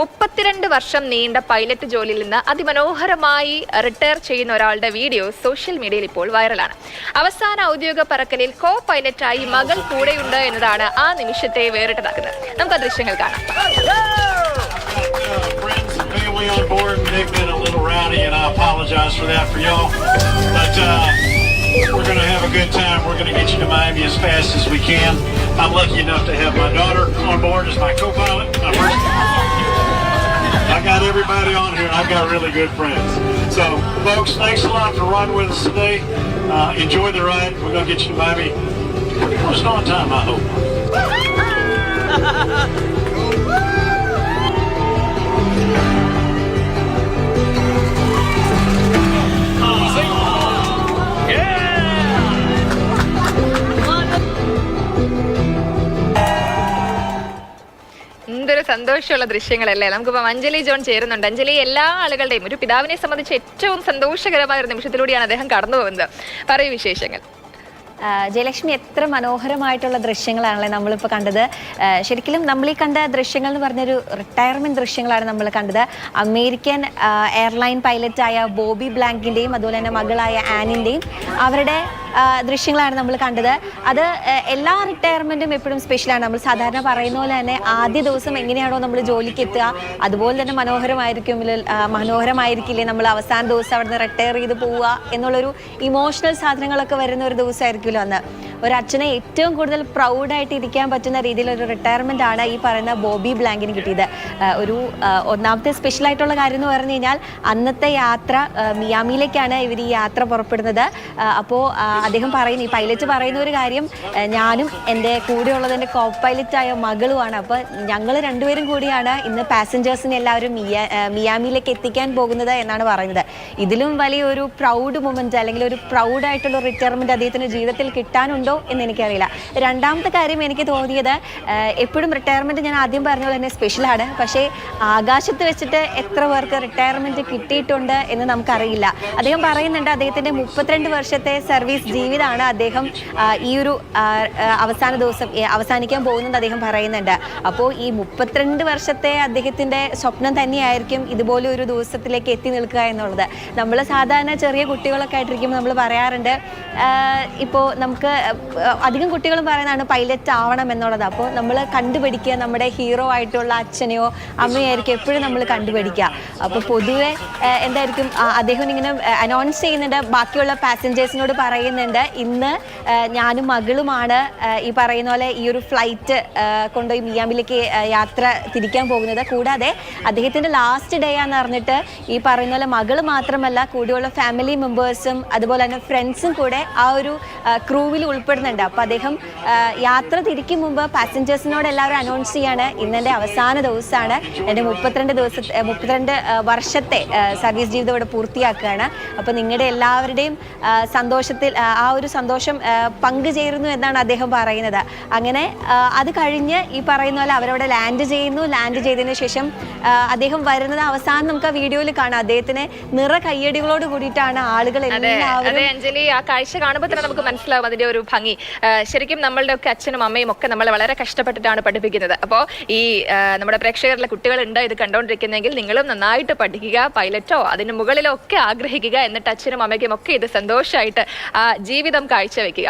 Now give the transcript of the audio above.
മുപ്പത്തിരണ്ട് വർഷം നീണ്ട പൈലറ്റ് ജോലിയിൽ നിന്ന് അതിമനോഹരമായി റിട്ടയർ ചെയ്യുന്ന ഒരാളുടെ വീഡിയോ സോഷ്യൽ മീഡിയയിൽ ഇപ്പോൾ വൈറലാണ്. അവസാന ഔദ്യോഗിക പറക്കലിൽ കോ പൈലറ്റായി മകൾ കൂടെയുണ്ട് എന്നതാണ് ആ നിമിഷത്തെ വേറിട്ടതാക്കുന്നത്. നമുക്ക് ദൃശ്യങ്ങൾ കാണാം. Everybody on here. I've got really good friends. So, folks, thanks a lot for riding with us today. Uh, enjoy the ride. We're going to get you to Miami pretty close on time, I hope. എന്തൊരു സന്തോഷമുള്ള ദൃശ്യങ്ങളല്ലേ. നമുക്കിപ്പോൾ Anjali John ചേരുന്നുണ്ട്. അഞ്ജലി എല്ലാ ആളുകളുടെയും ഒരു പിതാവിനെ സംബന്ധിച്ച് ഏറ്റവും സന്തോഷകരമായ ഒരു നിമിഷത്തിലൂടെയാണ് അദ്ദേഹം കടന്നു പോകുന്നത്. പറയൂ വിശേഷങ്ങൾ. ജയലക്ഷ്മി എത്ര മനോഹരമായിട്ടുള്ള ദൃശ്യങ്ങളാണല്ലേ നമ്മളിപ്പോൾ കണ്ടത്. ശരിക്കും നമ്മൾ ഈ കണ്ട ദൃശ്യങ്ങൾ എന്ന് പറഞ്ഞൊരു റിട്ടയർമെന്റ് ദൃശ്യങ്ങളാണ് നമ്മൾ കണ്ടത്. അമേരിക്കൻ എയർലൈൻ പൈലറ്റായ ബോബി ബ്ലാങ്കിന്റെയും അതുപോലെ തന്നെ മകളായ ആനിന്റെയും അവരുടെ ദൃശ്യങ്ങളാണ് നമ്മൾ കണ്ടത്. അത് എല്ലാ റിട്ടയർമെന്റും എപ്പോഴും സ്പെഷ്യലാണ് നമ്മൾ സാധാരണ പറയുന്ന പോലെ തന്നെ ആദ്യ ദിവസം എങ്ങനെയാണോ നമ്മൾ ജോലിക്ക് എത്തുക അതുപോലെ തന്നെ മനോഹരമായിരിക്കും മനോഹരമായിരിക്കില്ലേ നമ്മൾ അവസാന ദിവസം അവിടെ നിന്ന് റിട്ടയർ ചെയ്ത് പോവുക എന്നുള്ളൊരു ഇമോഷണൽ സാധനങ്ങളൊക്കെ വരുന്ന ഒരു ദിവസമായിരിക്കുമല്ലോ അന്ന്. ഒരു അച്ഛനെ ഏറ്റവും കൂടുതൽ പ്രൗഡായിട്ട് ഇരിക്കാൻ പറ്റുന്ന രീതിയിൽ ഒരു റിട്ടയർമെന്റ് ആണ് ഈ പറയുന്ന ബോബി ബ്ലാങ്കിന് കിട്ടിയത്. ഒരു ഒന്നാമത്തെ സ്പെഷ്യൽ ആയിട്ടുള്ള കാര്യം എന്ന് പറഞ്ഞു കഴിഞ്ഞാൽ അന്നത്തെ യാത്ര മിയാമിയിലേക്കാണ് ഇവർ ഈ യാത്ര പുറപ്പെടുന്നത്. അപ്പോൾ അദ്ദേഹം പറയുന്നു ഈ പൈലറ്റ് പറയുന്ന ഒരു കാര്യം ഞാനും എന്റെ കൂടെയുള്ളത് എന്റെ കോ പൈലറ്റായ മകളുമാണ്. അപ്പോൾ ഞങ്ങൾ രണ്ടുപേരും കൂടിയാണ് ഇന്ന് പാസഞ്ചേഴ്സിനെ എല്ലാവരും മിയാ മിയാമിയിലേക്ക് എത്തിക്കാൻ പോകുന്നത് എന്നാണ് പറയുന്നത്. ഇതിലും വലിയൊരു പ്രൗഡ് മൊമെന്റ് അല്ലെങ്കിൽ ഒരു പ്രൗഡായിട്ടുള്ള റിട്ടയർമെന്റ് അദ്ദേഹത്തിന് ജീവിതത്തിൽ കിട്ടാനുണ്ടോ എന്ന് എനിക്കറിയില്ല. രണ്ടാമത്തെ കാര്യം എനിക്ക് തോന്നിയത് എപ്പോഴും റിട്ടയർമെന്റ് ഞാൻ ആദ്യം പറഞ്ഞ പോലെ തന്നെ സ്പെഷ്യലാണ് പക്ഷേ ആകാശത്ത് വെച്ചിട്ട് എത്ര പേർക്ക് റിട്ടയർമെന്റ് കിട്ടിയിട്ടുണ്ട് എന്ന് നമുക്കറിയില്ല. അദ്ദേഹം പറയുന്നുണ്ട് അദ്ദേഹത്തിന്റെ മുപ്പത്തിരണ്ട് വർഷത്തെ സർവീസ് ജീവിതമാണ് അദ്ദേഹം ഈ ഒരു അവസാന ദിവസം അവസാനിക്കാൻ പോകുന്നത് അദ്ദേഹം പറയുന്നുണ്ട്. അപ്പോൾ ഈ മുപ്പത്തിരണ്ട് വർഷത്തെ അദ്ദേഹത്തിന്റെ സ്വപ്നം തന്നെയായിരിക്കും ഇതുപോലെ ഒരു ദിവസത്തിലേക്ക് എത്തി നിൽക്കുക എന്നുള്ളത്. നമ്മൾ സാധാരണ ചെറിയ കുട്ടികളൊക്കെ ആയിട്ടിരിക്കുമ്പോൾ നമ്മൾ പറയാറുണ്ട് ഇപ്പോൾ നമുക്ക് അധികം കുട്ടികളും പറയുന്നതാണ് പൈലറ്റ് ആവണം എന്നുള്ളത്. അപ്പോൾ നമ്മൾ കണ്ടുപിടിക്കുക നമ്മുടെ ഹീറോ ആയിട്ടുള്ള അച്ഛനെയോ അമ്മയായിരിക്കും എപ്പോഴും നമ്മൾ കണ്ടുപിടിക്കുക. അപ്പോൾ പൊതുവെ എന്തായിരിക്കും അദ്ദേഹം ഇങ്ങനെ അനൗൺസ് ചെയ്യുന്നുണ്ട്. ബാക്കിയുള്ള പാസഞ്ചേഴ്സിനോട് പറയുന്നുണ്ട്. ഇന്ന് ഞാനും മകളുമാണ് ഈ പറയുന്ന പോലെ ഈ ഒരു ഫ്ലൈറ്റ് കൊണ്ടുപോയി മിയാമിലേക്ക് യാത്ര തിരിക്കാൻ പോകുന്നത്. കൂടാതെ അദ്ദേഹത്തിന്റെ ലാസ്റ്റ് ഡേ ആണെന്ന് പറഞ്ഞിട്ട് ഈ പറയുന്ന പോലെ മകൾ മാത്രമല്ല കൂടെയുള്ള ഫാമിലി മെമ്പേഴ്സും അതുപോലെ തന്നെ ഫ്രണ്ട്സും കൂടെ ആ ഒരു ക്രൂവിൽ ഉൾപ്പെടുന്നുണ്ട്. അപ്പോൾ അദ്ദേഹം യാത്ര തിരിക്കും മുമ്പ് പാസഞ്ചേഴ്സിനോട് എല്ലാവരും അനൗൺസ് ചെയ്യാണ് ഇന്നെന്റെ അവസാന ദിവസമാണ്. എന്റെ മുപ്പത്തിരണ്ട് ദിവസത്തെ മുപ്പത്തിരണ്ട് വർഷത്തെ സർവീസ് ജീവിതം ഇവിടെ പൂർത്തിയാക്കുകയാണ്. അപ്പോൾ നിങ്ങളുടെ എല്ലാവരുടെയും സന്തോഷത്തിൽ ആ, ഒരു സന്തോഷം പങ്കുചേരുന്നു എന്നാണ് അദ്ദേഹം പറയുന്നത്. അങ്ങനെ അത് കഴിഞ്ഞ് ഈ പറയുന്ന പോലെ അവരവിടെ ലാൻഡ് ചെയ്യുന്നു. ലാൻഡ് ചെയ്തതിന് ശേഷം അദ്ദേഹം വരുന്നത് അവസാനം നമുക്ക് ആ വീഡിയോയിൽ കാണാം. അദ്ദേഹത്തിന് നിറ കയ്യടികളോട് കൂടിയിട്ടാണ് ആളുകൾ എല്ലാവരും അഞ്ജലി ആ കാഴ്ച കാണുമ്പോൾ തന്നെ നമുക്ക് മനസ്സിലാവും അതിന്റെ ഒരു ഭംഗി. ആ, ശരിക്കും നമ്മളുടെ ഒക്കെ അച്ഛനും അമ്മയും ഒക്കെ നമ്മൾ വളരെ കഷ്ടപ്പെട്ടിട്ടാണ് പഠിപ്പിക്കുന്നത്. അപ്പോൾ ഈ നമ്മുടെ പ്രേക്ഷകരിലെ കുട്ടികളുണ്ട് ഇത് കണ്ടുകൊണ്ടിരിക്കുന്നെങ്കിൽ നിങ്ങളും നന്നായിട്ട് പഠിക്കുക പൈലറ്റോ അതിന് മുകളിലൊക്കെ ആഗ്രഹിക്കുക എന്നിട്ട് അച്ഛനും അമ്മയ്ക്കും ഒക്കെ ഇത് സന്തോഷമായിട്ട് ജീവിതം കാഴ്ചവെക്കുക.